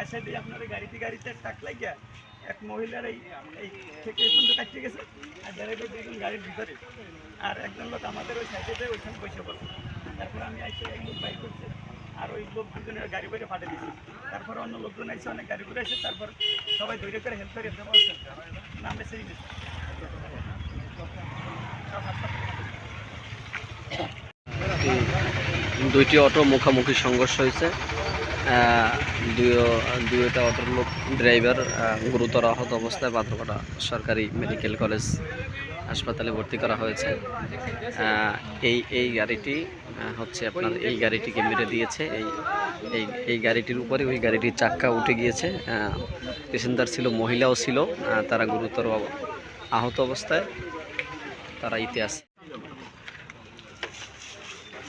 আচ্ছা দিয়ে আপনার গাড়িতে গাড়িতে টাক লাগিয়া এক মহিলার এই থেকে কাটতে গেছে আর ড্রাইভার দুজন গাড়ির ভিতরে। আর একজন লোক আমাদের ওই সাইডে ওইখানে বসে পড়ছে তারপর আমি এসে এক লোক বাইক করছে আর ওই লোক দুজনের গাড়ি করে ফাটে দিয়েছি তারপর অন্য লোকজন এসে অনেক গাড়ি করে এসে তারপর সবাই ধৈর্য করে হেল্প করে নামে সেই দুইটি অটো মুখোমুখি সংঘর্ষ হয়েছে। দুইটা অটোর লোক ড্রাইভার গুরুতর আহত অবস্থায় পাত্রকোটা সরকারি মেডিকেল কলেজ হাসপাতালে ভর্তি করা হয়েছে। এই এই গাড়িটি হচ্ছে আপনার এই গাড়িটিকে মেরে দিয়েছে। এই এই এই গাড়িটির উপরে ওই গাড়িটির চাক্কা উঠে গিয়েছে। পেসেঞ্জার ছিল, মহিলাও ছিল। তারা গুরুতর আহত অবস্থায় তারা ইতিহাস